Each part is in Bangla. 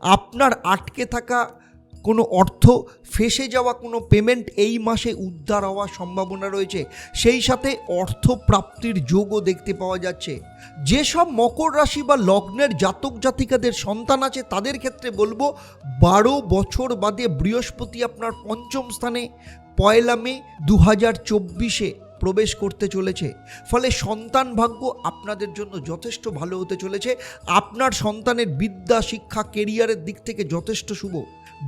আপনার আটকে থাকা কোনো অর্থ, ফেসে যাওয়া কোনো পেমেন্ট এই মাসে উদ্ধার হওয়ার সম্ভাবনা রয়েছে। সেই সাথে অর্থ প্রাপ্তির যোগও দেখতে পাওয়া যাচ্ছে। যেসব মকর রাশি বা লগ্নের জাতক জাতিকাদের সন্তান আছে, তাদের ক্ষেত্রে বলব, বারো বছর বাদে বৃহস্পতি আপনার পঞ্চম স্থানে, পয়লা মে দু হাজার চব্বিশে। প্রবেশ করতে চলেছে। ফলে সন্তান ভাগ্য আপনাদের জন্য যথেষ্ট ভালো হতে চলেছে। আপনার সন্তানের বিদ্যা, শিক্ষা কেরিয়ারের দিক থেকে যথেষ্ট শুভ।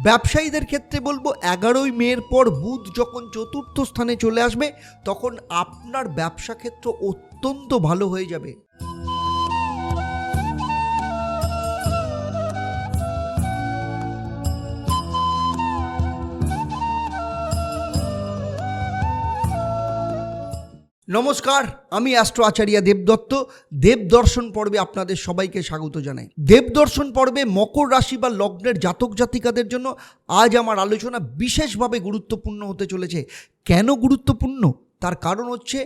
ব্যবসায়ীদের ক্ষেত্রে বলব, এগারোই মেয়ের পর বুধ যখন চতুর্থ স্থানে চলে আসবে, তখন আপনার ব্যবসা ক্ষেত্র অত্যন্ত ভালো হয়ে যাবে। নমস্কার, আমি অ্যাস্ট্রো আচার্য দেবদত্ত দেবদর্শন পর্বে আপনাদের সবাইকে স্বাগত জানাই। দেবদর্শন পর্বে মকর রাশি বা লগ্নের জাতক জাতিকাদের জন্য আজ আমার আলোচনা বিশেষভাবে গুরুত্বপূর্ণ হতে চলেছে। কেন গুরুত্বপূর্ণ? তার কারণ হচ্ছে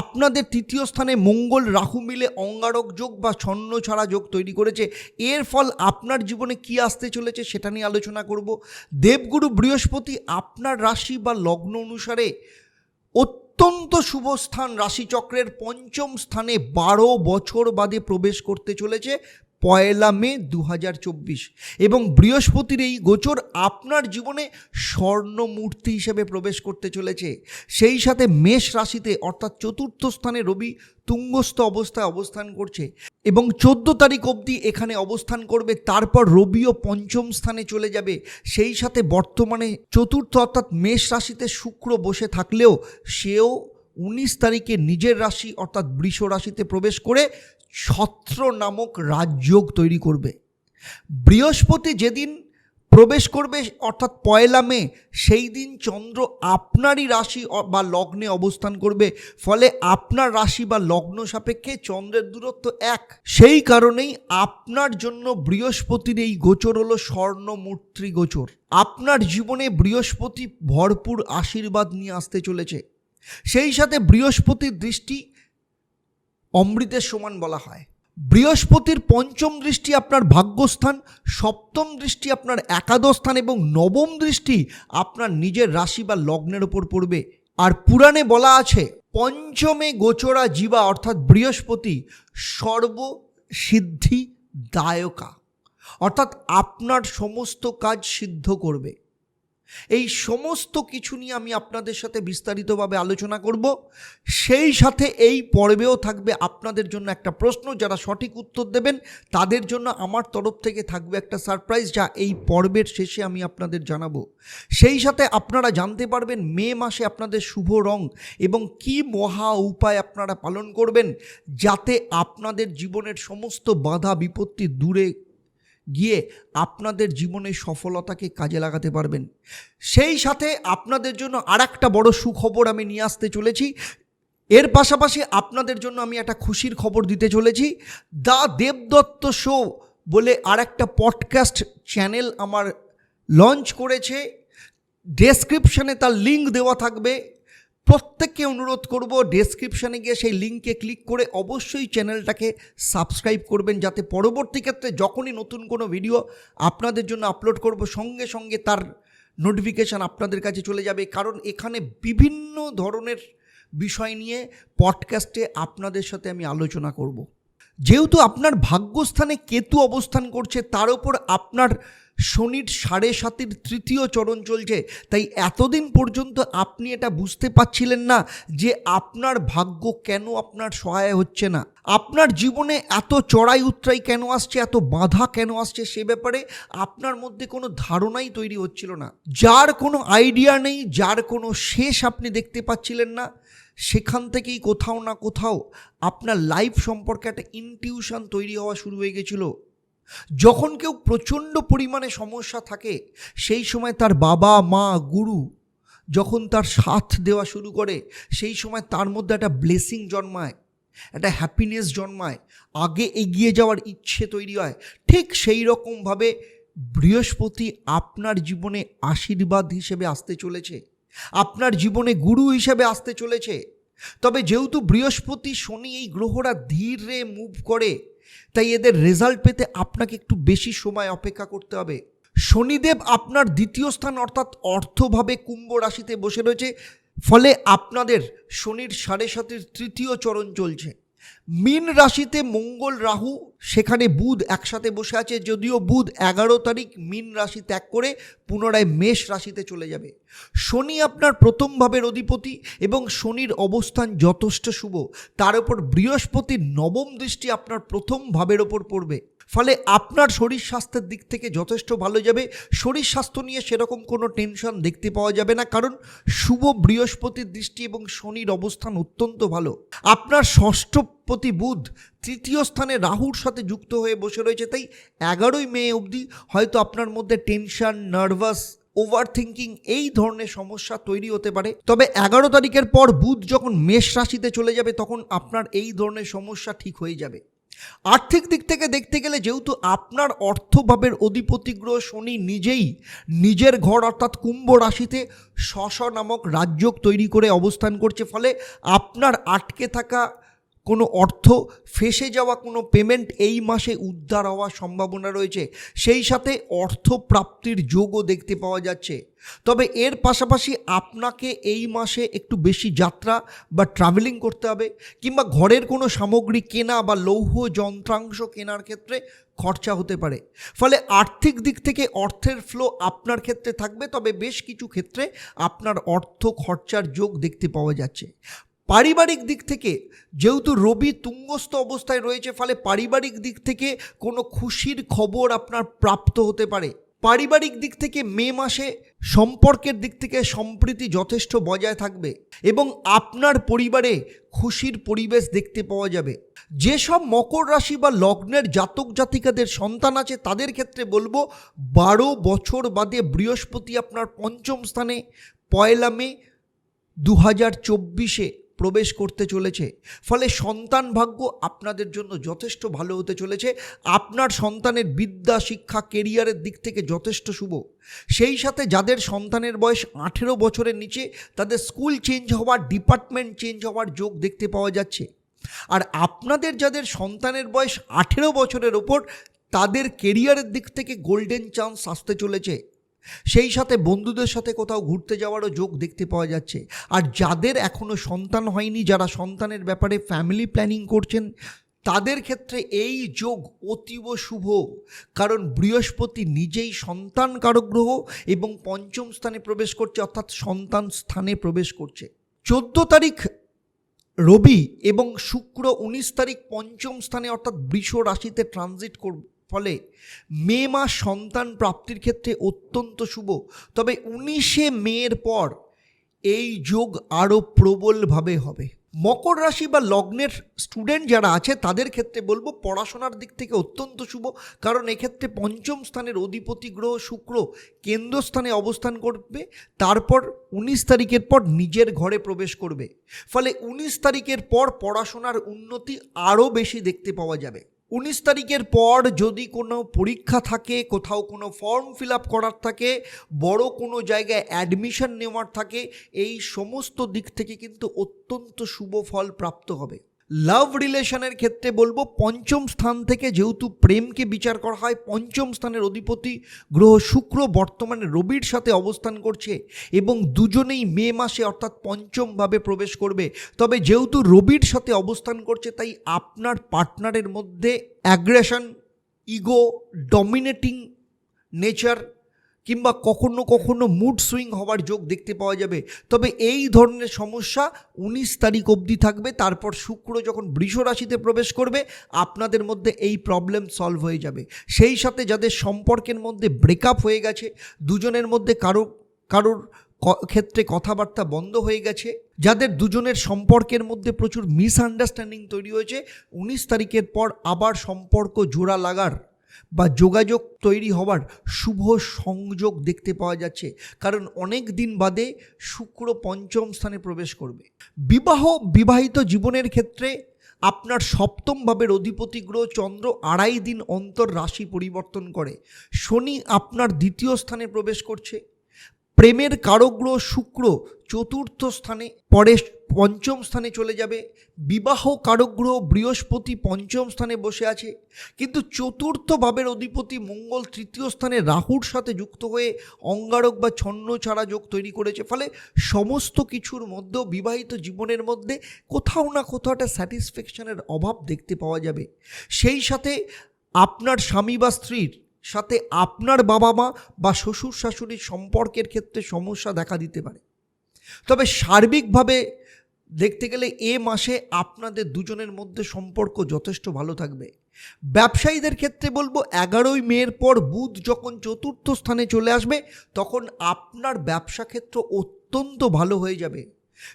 আপনাদের তৃতীয় স্থানে মঙ্গল রাহু মিলে অঙ্গারক যোগ বা ছন্ন ছাড়া যোগ তৈরি করেছে। এর ফল আপনার জীবনে কি আসতে চলেছে সেটা নিয়ে আলোচনা করব। দেবগুরু বৃহস্পতি আপনার রাশি বা লগ্ন অনুসারে অত্যন্ত শুভ স্থান রাশিচক্রের পঞ্চম স্থানে বারো বছর বাদে প্রবেশ করতে চলেছে পয়লা মে দু হাজার চব্বিশ। এবং বৃহস্পতির এই গোচর আপনার জীবনে স্বর্ণমূর্তি হিসেবে প্রবেশ করতে চলেছে। সেই সাথে মেষ রাশিতে অর্থাৎ চতুর্থ স্থানে রবি তুঙ্গস্থ অবস্থায় অবস্থান করছে। এবং চোদ্দ তারিখ অবধি এখানে অবস্থান করবে, তারপর রবিও পঞ্চম স্থানে চলে যাবে। সেই সাথে বর্তমানে চতুর্থ অর্থাৎ মেষ রাশিতে শুক্র বসে থাকলেও সেও উনিশ তারিখে নিজের রাশি অর্থাৎ বৃষ রাশিতে প্রবেশ করে ছত্র নামক রাজযোগ তৈরি করবে। বৃহস্পতি যেদিন প্রবেশ করবে অর্থাৎ পয়লা মে, সেই দিন চন্দ্র আপনারই রাশি বা লগ্নে অবস্থান করবে। ফলে আপনার রাশি বা লগ্ন সাপেক্ষে চন্দ্রের দূরত্ব এক। সেই কারণেই আপনার জন্য বৃহস্পতির এই গোচর হলো স্বর্ণমূর্তি গোচর। আপনার জীবনে বৃহস্পতি ভরপুর আশীর্বাদ নিয়ে আসতে চলেছে। সেই সাথে বৃহস্পতির দৃষ্টি অমৃতের সমান বলা হয়। বৃহস্পতির পঞ্চম দৃষ্টি আপনার ভাগ্যস্থান, সপ্তম দৃষ্টি আপনার একাদশ স্থান এবং নবম দৃষ্টি আপনার নিজের রাশি বা লগ্নের ওপর পড়বে। আর পুরাণে বলা আছে, পঞ্চমে গোচরা জীবা অর্থাৎ বৃহস্পতি সর্বসিদ্ধি দায়কা অর্থাৎ আপনার সমস্ত কাজ সিদ্ধ করবে। এই সমস্ত কিছু নিয়ে আমি আপনাদের সাথে বিস্তারিতভাবে আলোচনা করব। সেই সাথে এই পর্বেও থাকবে আপনাদের জন্য একটা প্রশ্ন, যারা সঠিক উত্তর দেবেন, তাদের জন্য আমার তরফ থেকে থাকবে একটা সারপ্রাইজ, যা এই পর্বের শেষে আমি আপনাদের জানাব। সেই সাথে আপনারা জানতে পারবেন মে মাসে আপনাদের শুভ রং এবং কি মহা উপায় আপনারা পালন করবেন, যাতে আপনাদের জীবনের সমস্ত বাধা বিপত্তি দূরে গিয়ে আপনাদের জীবনের সফলতাকে কাজে লাগাতে পারবেন। সেই সাথে আপনাদের জন্য আর একটা বড় সুখবর আমি নিয়ে আসতে চলেছি। এর পাশাপাশি আপনাদের জন্য আমি একটা খুশির খবর দিতে চলেছি। দ্য দেবদত্ত শো বলে আর একটা পডকাস্ট চ্যানেল আমার লঞ্চ করেছে। ডেসক্রিপশানে তার লিঙ্ক দেওয়া থাকবে। প্রত্যেককে অনুরোধ করব ডেসক্রিপশানে গিয়ে সেই লিঙ্কে ক্লিক করে অবশ্যই চ্যানেলটাকে সাবস্ক্রাইব করবেন যাতে পরবর্তী ক্ষেত্রে যখনই নতুন কোনো ভিডিও আপনাদের জন্য আপলোড করব, সঙ্গে সঙ্গে তার নোটিফিকেশান আপনাদের কাছে চলে যাবে। কারণ এখানে বিভিন্ন ধরনের বিষয় নিয়ে পডকাস্টে আপনাদের সাথে আমি আলোচনা করব। যেহেতু আপনার ভাগ্যস্থানে কেতু অবস্থান করছে, তার উপর আপনার শনির সাড়ে সাতের তৃতীয় চরণ চলছে। তাই এতদিন পর্যন্ত আপনি এটা বুঝতে পারছিলেন না যে আপনার ভাগ্য কেন আপনার সহায় হচ্ছে না। আপনার জীবনে এত চড়াই উত্তরাই কেন আসছে, এত বাধা কেন আসছে সে ব্যাপারে আপনার মধ্যে কোনো ধারণাই তৈরি হচ্ছিল না। যার কোনো আইডিয়া নেই, যার কোনো শেষ আপনি দেখতে পাচ্ছিলেন না, সেখান থেকেই কোথাও না কোথাও আপনার লাইফ সম্পর্কে একটা ইনটিউশন তৈরি হওয়া শুরু হয়ে গেছিল। যখন কেউ প্রচণ্ড পরিমাণে সমস্যা থাকে, সেই সময় তার বাবা, মা, গুরু যখন তার সাথ দেওয়া শুরু করে, সেই সময় তার মধ্যে একটা ব্লেসিং জন্মায়, একটা হ্যাপিনেস জন্মায়, আগে এগিয়ে যাওয়ার ইচ্ছে তৈরি হয়। ঠিক সেই রকমভাবে বৃহস্পতি আপনার জীবনে আশীর্বাদ হিসেবে আসতে চলেছে, আপনার জীবনে গুরু হিসেবে আসতে চলেছে। তবে যেহেতু বৃহস্পতি শনি এই গ্রহরা ধীরে মুভ করে তাই এদের রেজাল্ট পেতে আপনাকে একটু বেশি সময় অপেক্ষা করতে হবে। শনিদেব আপনার দ্বিতীয় স্থান অর্থাৎ অর্থভাবে কুম্ভ রাশিতে বসে রয়েছে, ফলে আপনাদের শনির সাড়ে সাতের তৃতীয় চরণ চলছে। মীন রাশিতে মঙ্গল রাহু, সেখানে বুধ একসাথে বসে আছে, যদিও বুধ এগারো তারিখ মীন রাশি ত্যাগ করে পুনরায় মেষ রাশিতে চলে যাবে। শনি আপনার প্রথম ভাবের অধিপতি এবং শনির অবস্থান যথেষ্ট শুভ। তার উপর বৃহস্পতির নবম দৃষ্টি আপনার প্রথম ভাবের ওপর পড়বে। ফলে আপনার শরীর স্বাস্থ্যের দিক থেকে যথেষ্ট ভালো যাবে। শরীর স্বাস্থ্য নিয়ে সেরকম কোনো টেনশন দেখতে পাওয়া যাবে না, কারণ শুভ বৃহস্পতির দৃষ্টি এবং শনির অবস্থান অত্যন্ত ভালো। আপনার ষষ্ঠপতি বুধ তৃতীয় স্থানে রাহুর সাথে যুক্ত হয়ে বসে রয়েছে, তাই এগারোই মে অবধি হয়তো আপনার মধ্যে টেনশন নার্ভাস ওভার থিঙ্কিং এই ধরনের সমস্যা তৈরি হতে পারে। তবে এগারো তারিখের পর বুধ যখন মেষ রাশিতে চলে যাবে, তখন আপনার এই ধরনের সমস্যা ঠিক হয়ে যাবে। আর্থিক দিক থেকে দেখতে গেলে যেহেতু আপনার অর্থভাবের অধিপতিগ্রহ শনি নিজেই নিজের ঘর অর্থাৎ কুম্ভ রাশিতে শশ নামক রাজ্যক তৈরি করে অবস্থান করছে, ফলে আপনার আটকে থাকা কোনো অর্থ ফেসে যাওয়া, কোনো পেমেন্ট এই মাসে উদ্ধার হওয়ার সম্ভাবনা রয়েছে। সেই সাথে অর্থ প্রাপ্তির যোগও দেখতে পাওয়া যাচ্ছে। তবে এর পাশাপাশি আপনাকে এই মাসে একটু বেশি যাত্রা বা ট্রাভেলিং করতে হবে কিংবা ঘরের কোনো সামগ্রী কেনা বা লৌহ যন্ত্রাংশ কেনার ক্ষেত্রে খরচা হতে পারে। ফলে আর্থিক দিক থেকে অর্থের ফ্লো আপনার ক্ষেত্রে থাকবে, তবে বেশ কিছু ক্ষেত্রে আপনার অর্থ খরচার যোগ দেখতে পাওয়া যাচ্ছে। পারিবারিক দিক থেকে, যেহেতু রবি তুঙ্গস্থ অবস্থায় রয়েছে, ফলে পারিবারিক দিক থেকে কোনো খুশির খবর আপনার প্রাপ্ত হতে পারে। পারিবারিক দিক থেকে মে মাসে সম্পর্কের দিক থেকে সম্প্রীতি যথেষ্ট বজায় থাকবে এবং আপনার পরিবারে খুশির পরিবেশ দেখতে পাওয়া যাবে। যেসব মকর রাশি বা লগ্নের জাতক জাতিকাদের সন্তান আছে, তাদের ক্ষেত্রে বলব, বারো বছর বাদে বৃহস্পতি আপনার পঞ্চম স্থানে, পয়লা মে দু হাজার চব্বিশে। প্রবেশ করতে চলেছে। ফলে সন্তান ভাগ্য আপনাদের জন্য যথেষ্ট ভালো হতে চলেছে। আপনার সন্তানের বিদ্যা, শিক্ষা কেরিয়ারের দিক থেকে যথেষ্ট শুভ। সেই সাথে যাদের সন্তানের বয়স আঠেরো বছরের নিচে, তাদের স্কুল চেঞ্জ হওয়ার ডিপার্টমেন্ট চেঞ্জ হওয়ার যোগ দেখতে পাওয়া যাচ্ছে। আর আপনাদের যাদের সন্তানের বয়স আঠেরো বছরের ওপর, তাদের কেরিয়ারের দিক থেকে গোল্ডেন চান্স আসতে চলেছে। সেই সাথে বন্ধুদের সাথে কোথাও ঘুরতে যাওয়ারও যোগ দেখতে পাওয়া যাচ্ছে। আর যাদের এখনও সন্তান হয়নি, যারা সন্তানের ব্যাপারে ফ্যামিলি প্ল্যানিং করছেন, তাদের ক্ষেত্রে এই যোগ অতীব শুভ। কারণ বৃহস্পতি নিজেই সন্তান কারক গ্রহ এবং পঞ্চম স্থানে প্রবেশ করছে, অর্থাৎ সন্তান স্থানে প্রবেশ করছে। চোদ্দ তারিখ রবি এবং শুক্র উনিশ তারিখ পঞ্চম স্থানে, অর্থাৎ বৃষ রাশিতে ট্রানজিট করবে ফলে মে মাস সন্তান প্রাপ্তির ক্ষেত্রে অত্যন্ত শুভ। তবে উনিশে মের পর এই যোগ আরও প্রবলভাবে হবে। মকর রাশি বা লগ্নের স্টুডেন্ট যারা আছে, তাদের ক্ষেত্রে বলব পড়াশোনার দিক থেকে অত্যন্ত শুভ। কারণ এক্ষেত্রে পঞ্চম স্থানের অধিপতি গ্রহ শুক্র কেন্দ্রস্থানে অবস্থান করবে। তারপর উনিশ তারিখের পর নিজের ঘরে প্রবেশ করবে। ফলে উনিশ তারিখের পর পড়াশোনার উন্নতি আরও বেশি দেখতে পাওয়া যাবে। উনিশ তারিখের পর যদি কোনো পরীক্ষা থাকে, কোথাও কোনো ফর্ম ফিল আপ করার থাকে, বড় কোনো জায়গায় অ্যাডমিশন নেওয়ার থাকে, এই সমস্ত দিক থেকে কিন্তু অত্যন্ত শুভ ফল প্রাপ্ত হবে। লাভ রিলেশনের ক্ষেত্রে বলব পঞ্চম স্থান থেকে যেহেতু প্রেমকে বিচার করা হয়, পঞ্চম স্থানের অধিপতি গ্রহ শুক্র বর্তমানে রবির সাথে অবস্থান করছে এবং দুজনেই মে মাসে অর্থাৎ পঞ্চমভাবে প্রবেশ করবে। তবে যেহেতু রবির সাথে অবস্থান করছে, তাই আপনার পার্টনারের মধ্যে অ্যাগ্রেশন ইগো ডমিনেটিং নেচার কিংবা কখনো কখনো মুড সুইং হওয়ার যোগ দেখতে পাওয়া যাবে। তবে এই ধরনের সমস্যা উনিশ তারিখ অবধি থাকবে, তারপর শুক্র যখন বৃষ রাশিতে প্রবেশ করবে, আপনাদের মধ্যে এই প্রবলেম সলভ হয়ে যাবে। সেই সাথে যাদের সম্পর্কের মধ্যে ব্রেকআপ হয়ে গেছে, দুজনের মধ্যে কারও, কারোর ক্ষেত্রে কথাবার্তা বন্ধ হয়ে গেছে, যাদের দুজনের সম্পর্কের মধ্যে প্রচুর মিসআন্ডারস্ট্যান্ডিং তৈরি হয়েছে, উনিশ তারিখের পর আবার সম্পর্ক জোড়া লাগার বা যোগাযোগ তৈরি হওয়ার শুভ সংযোগ দেখতে পাওয়া যাচ্ছে। কারণ অনেক দিন বাদে শুক্র পঞ্চম স্থানে প্রবেশ করবে। বিবাহ বিবাহিত জীবনের ক্ষেত্রে আপনার সপ্তম ভাবের অধিপতি গ্রহ চন্দ্র আড়াই দিন অন্তর রাশি পরিবর্তন করে। শনি আপনার দ্বিতীয় স্থানে প্রবেশ করছে। প্রেমের কারগ্রহ শুক্র চতুর্থ স্থানে পরে পঞ্চম স্থানে চলে যাবে। বিবাহ কারগ্রহ বৃহস্পতি পঞ্চম স্থানে বসে আছে। কিন্তু চতুর্থ ভাবের অধিপতি মঙ্গল তৃতীয় স্থানে রাহুর সাথে যুক্ত হয়ে অঙ্গারক বা ছন্ন ছাড়া যোগ তৈরি করেছে। ফলে সমস্ত কিছুর মধ্যেও বিবাহিত জীবনের মধ্যে কোথাও না কোথাও একটা স্যাটিসফ্যাকশনের অভাব দেখতে পাওয়া যাবে। সেই সাথে আপনার স্বামী বা স্ত্রীর সাথে আপনার বাবা মা বা শ্বশুর শাশুড়ির সম্পর্কের ক্ষেত্রে সমস্যা দেখা দিতে পারে। তবে সার্বিকভাবে দেখতে গেলে এ মাসে আপনাদের দুজনের মধ্যে সম্পর্ক যথেষ্ট ভালো থাকবে। ব্যবসায়ীদের ক্ষেত্রে বলব, এগারোই মেয়ের পর বুধ যখন চতুর্থ স্থানে চলে আসবে, তখন আপনার ব্যবসা ক্ষেত্র অত্যন্ত ভালো হয়ে যাবে।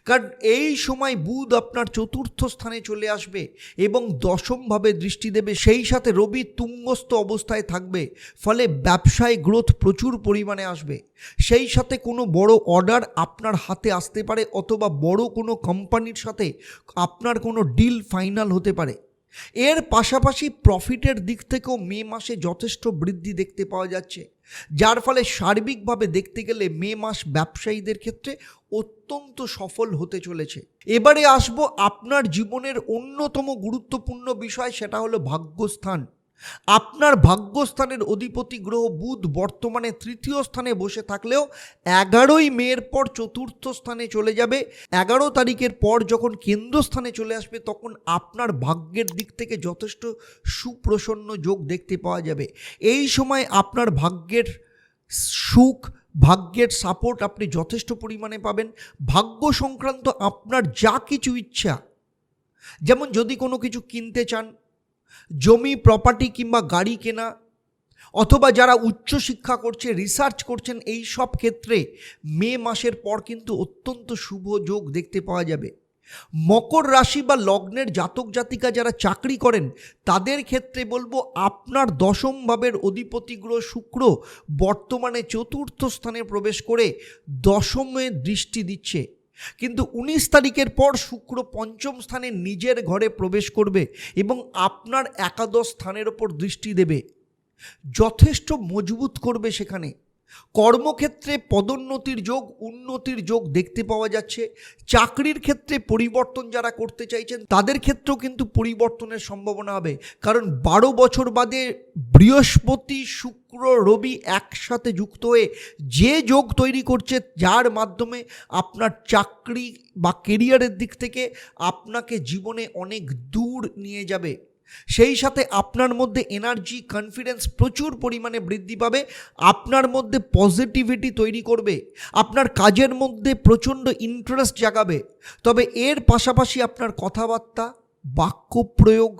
কারণ এই সময় বুধ আপনার চতুর্থ স্থানে চলে আসবে এবং দশমভাবে দৃষ্টি দেবে, সেই সাথে রবি তুঙ্গস্থ অবস্থায় থাকবে, ফলে ব্যবসায় গ্রোথ প্রচুর পরিমাণে আসবে। সেই সাথে কোনো বড় অর্ডার আপনার হাতে আসতে পারে অথবা বড় কোনো কোম্পানির সাথে আপনার কোনো ডিল ফাইনাল হতে পারে। এর পাশাপাশি প্রফিটের দিক থেকেও মে মাসে যথেষ্ট বৃদ্ধি দেখতে পাওয়া যাচ্ছে। যার ফলে সার্বিকভাবে দেখতে গেলে মে মাস ব্যবসায়ীদের ক্ষেত্রে অত্যন্ত সফল হতে চলেছে। এবারে আসব আপনার জীবনের অন্যতম গুরুত্বপূর্ণ বিষয়, সেটা হলো ভাগ্যস্থান। আপনার ভাগ্যস্থানের অধিপতি গ্রহ বুধ বর্তমানে তৃতীয় স্থানে বসে থাকলেও এগারোই মের পর চতুর্থ স্থানে চলে যাবে। এগারো তারিখের পর যখন কেন্দ্রস্থানে চলে আসবে, তখন আপনার ভাগ্যের দিক থেকে যথেষ্ট সুপ্রসন্ন যোগ দেখতে পাওয়া যাবে। এই সময় আপনার ভাগ্যের সুখ, ভাগ্যের সাপোর্ট আপনি যথেষ্ট পরিমাণে পাবেন। ভাগ্য সংক্রান্ত আপনার যা কিছু ইচ্ছা, যেমন যদি কোনো কিছু কিনতে চান জমি প্রপার্টি কিংবা গাড়ি কেনা, অথবা যারা উচ্চশিক্ষা করছে রিসার্চ করছেন, এই সব ক্ষেত্রে মে মাসের পর কিন্তু অত্যন্ত শুভ যোগ দেখতে পাওয়া যাবে। মকর রাশি বা লগ্নের জাতক জাতিকা যারা চাকরি করেন, তাদের ক্ষেত্রে বলব আপনার দশম ভাবের অধিপতি গ্রহ শুক্র বর্তমানে চতুর্থ স্থানে প্রবেশ করে দশমে দৃষ্টি দিচ্ছে। কিন্তু উনিশ তারিখের পর শুক্র পঞ্চম স্থানে নিজের ঘরে প্রবেশ করবে এবং আপনার একাদশ স্থানের ওপর দৃষ্টি দেবে। যথেষ্ট মজবুত করবে সেখানে। কর্মক্ষেত্রে পদোন্নতির যোগ, উন্নতির যোগ দেখতে পাওয়া যাচ্ছে। চাকরির ক্ষেত্রে পরিবর্তন যারা করতে চাইছেন, তাদের ক্ষেত্রেও কিন্তু পরিবর্তনের সম্ভাবনা হবে। কারণ বারো বছর বাদে বৃহস্পতি, শুক্র, রবি একসাথে যুক্ত হয়ে যে যোগ তৈরি করছে, যার মাধ্যমে আপনার চাকরি বা কেরিয়ারের দিক থেকে আপনাকে জীবনে অনেক দূর নিয়ে যাবে। সেই সাথে আপনার মধ্যে এনার্জি কনফিডেন্স প্রচুর পরিমাণে বৃদ্ধি পাবে, আপনার মধ্যে পজিটিভিটি তৈরি করবে, আপনার কাজের মধ্যে প্রচণ্ড ইন্টারেস্ট জাগাবে। তবে এর পাশাপাশি আপনার কথাবার্তা, বাক্য প্রয়োগ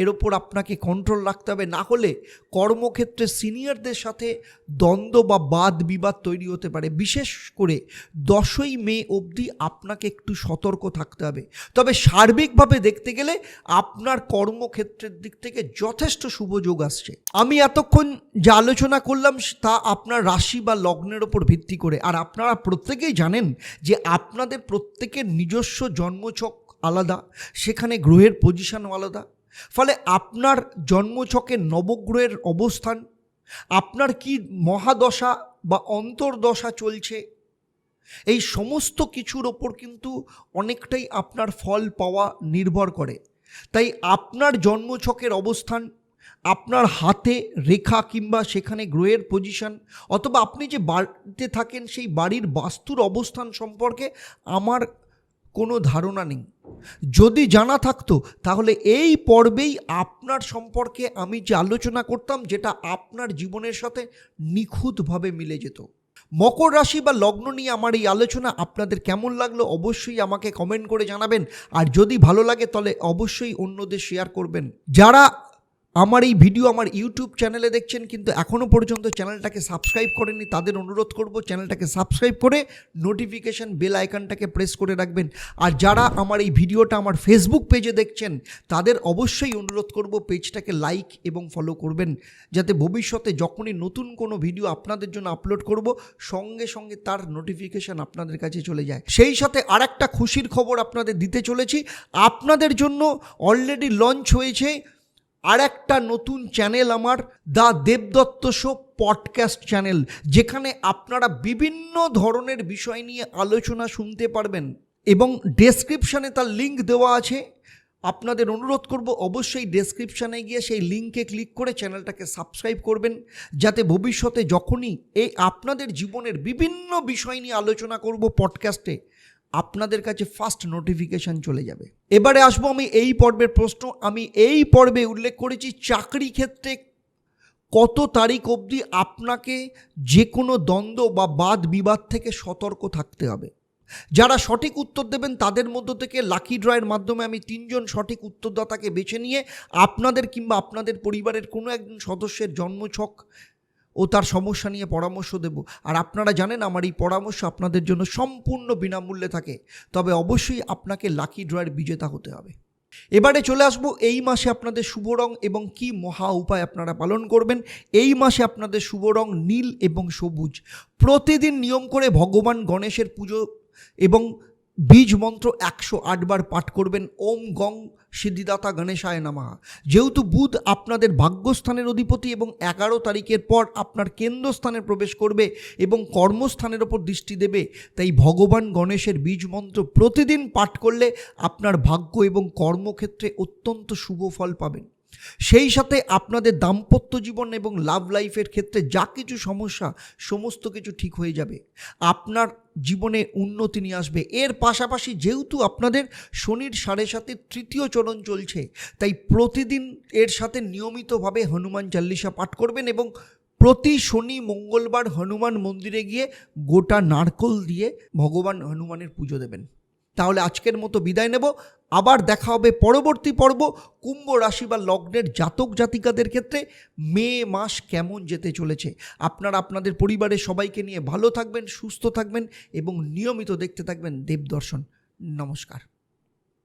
এর ওপর আপনাকে কন্ট্রোল রাখতে হবে। না হলে কর্মক্ষেত্রে সিনিয়রদের সাথে দ্বন্দ্ব বা বাদ বিবাদ তৈরি হতে পারে। বিশেষ করে দশই মে অবধি আপনাকে একটু সতর্ক থাকতে হবে। তবে সার্বিকভাবে দেখতে গেলে আপনার কর্মক্ষেত্রের দিক থেকে যথেষ্ট শুভ যোগ আসছে। আমি এতক্ষণ যা আলোচনা করলাম তা আপনার রাশি বা লগ্নের ওপর ভিত্তি করে। আর আপনারা প্রত্যেকেই জানেন যে আপনাদের প্রত্যেকের নিজস্ব জন্মছক আলাদা, সেখানে গ্রহের পজিশনও আলাদা। ফলে আপনার জন্মছকে নবগ্রহের অবস্থান, আপনার কি মহাদশা বা অন্তর্দশা চলছে, এই সমস্ত কিছুর ওপর কিন্তু অনেকটাই আপনার ফল পাওয়া নির্ভর করে। তাই আপনার জন্মছকের অবস্থান, আপনার হাতে রেখা কিংবা সেখানে গ্রহের পজিশন অথবা আপনি যে বাড়িতে থাকেন সেই বাড়ির বাস্তুর অবস্থান সম্পর্কে আমার কোনো ধারণা নেই। যদি জানা থাকতো, তাহলে এই পর্বেই আপনার সম্পর্কে আমি যে আলোচনা করতাম, যেটা আপনার জীবনের সাথে নিখুঁতভাবে মিলে যেত। মকর রাশি বা লগ্ন নিয়ে আমার এই আলোচনা আপনাদের কেমন লাগল অবশ্যই আমাকে কমেন্ট করে জানাবেন। আর যদি ভালো লাগে, তাহলে অবশ্যই অন্যদের শেয়ার করবেন। যারা আমার এই ভিডিও আমার ইউটিউব চ্যানেলে দেখছেন, কিন্তু এখনও পর্যন্ত চ্যানেলটাকে সাবস্ক্রাইব করেনি তাদের অনুরোধ করব চ্যানেলটাকে সাবস্ক্রাইব করে নোটিফিকেশান বেল আইকনটাকে প্রেস করে রাখবেন। আর যারা আমার এই ভিডিওটা আমার ফেসবুক পেজে দেখছেন, তাদের অবশ্যই অনুরোধ করব পেজটাকে লাইক এবং ফলো করবেন, যাতে ভবিষ্যতে যখনই নতুন কোনো ভিডিও আপনাদের জন্য আপলোড করব, সঙ্গে সঙ্গে তার নোটিফিকেশান আপনাদের কাছে চলে যায়। সেই সাথে আর একটা খুশির খবর আপনাদের দিতে চলেছি। আপনাদের জন্য অলরেডি লঞ্চ হয়েছে আর একটা নতুন চ্যানেল আমার the Debdatta show podcast channel, যেখানে আপনারা বিভিন্ন ধরনের বিষয় নিয়ে আলোচনা শুনতে পারবেন এবং ডেসক্রিপশানে তার লিঙ্ক দেওয়া আছে। আপনাদের অনুরোধ করব অবশ্যই ডেসক্রিপশানে গিয়ে সেই লিঙ্কে ক্লিক করে চ্যানেলটাকে সাবস্ক্রাইব করবেন, যাতে ভবিষ্যতে যখনই এই আপনাদের জীবনের বিভিন্ন বিষয় নিয়ে আলোচনা করব পডকাস্টে আপনাদের কাছে ফার্স্ট নোটিফিকেশান চলে যাবে। এবারে আসব আমি এই পর্বের প্রশ্ন। আমি এই পর্বে উল্লেখ করেছি চাকরি ক্ষেত্রে কত তারিখ অবধি আপনাকে যে কোনো দ্বন্দ্ব বা বাদ বিবাদ থেকে সতর্ক থাকতে হবে। যারা সঠিক উত্তর দেবেন তাদের মধ্য থেকে লাকি ড্রয়ের মাধ্যমে আমি তিনজন সঠিক উত্তরদাতাকে বেছে নিয়ে আপনাদের কিংবা আপনাদের পরিবারের কোনো একজন সদস্যের জন্মছক ও তার সমস্যা নিয়ে পরামর্শ দেব। আর আপনারা জানেন আমার এই পরামর্শ আপনাদের জন্য সম্পূর্ণ বিনামূল্যে থাকে। তবে অবশ্যই আপনাকে লাকি ড্রয়ের বিজেতা হতে হবে। এবারে চলে আসব, এই মাসে আপনাদের শুভ রং এবং কি মহা উপায় আপনারা পালন করবেন। এই মাসে আপনাদের শুভ রং নীল এবং সবুজ। প্রতিদিন নিয়ম করে ভগবান গণেশের পুজো এবং বীজ মন্ত্র একশো আটবার পাঠ করবেন। ওম গং সিদ্ধিদাতা গণেশায় নামাহা যেহেতু বুধ আপনাদের ভাগ্যস্থানের অধিপতি এবং এগারো তারিখের পর আপনার কেন্দ্রস্থানে প্রবেশ করবে এবং কর্মস্থানের ওপর দৃষ্টি দেবে, তাই ভগবান গণেশের বীজ মন্ত্র প্রতিদিন পাঠ করলে আপনার ভাগ্য এবং কর্মক্ষেত্রে অত্যন্ত শুভ ফল পাবেন। সেই সাথে আপনাদের দাম্পত্য জীবন এবং লাভ লাইফের ক্ষেত্রে যা কিছু সমস্যা, সমস্ত কিছু ঠিক হয়ে যাবে। আপনার জীবনে উন্নতি নিয়ে আসবে। এর পাশাপাশি যেহেতু আপনাদের শনির সাড়ে সাথে তৃতীয় চরণ চলছে, তাই প্রতিদিন এর সাথে নিয়মিতভাবে হনুমান চাল্লিশা পাঠ করবেন এবং প্রতি শনি, মঙ্গলবার হনুমান মন্দিরে গিয়ে গোটা নারকল দিয়ে ভগবান হনুমানের পুজো দেবেন। তাহলে আজকের মতো বিদায় নেব। আবার দেখা হবে পরবর্তী পর্ব কুম্ভ রাশি বা লগ্নের জাতক জাতিকাদের ক্ষেত্রে। মে মাস কেমন যেতে চলেছে? আপনারা আপনাদের পরিবারের সবাইকে নিয়ে ভালো থাকবেন, সুস্থ থাকবেন এবং নিয়মিত দেখতে থাকবেন দেবদর্শন। নমস্কার।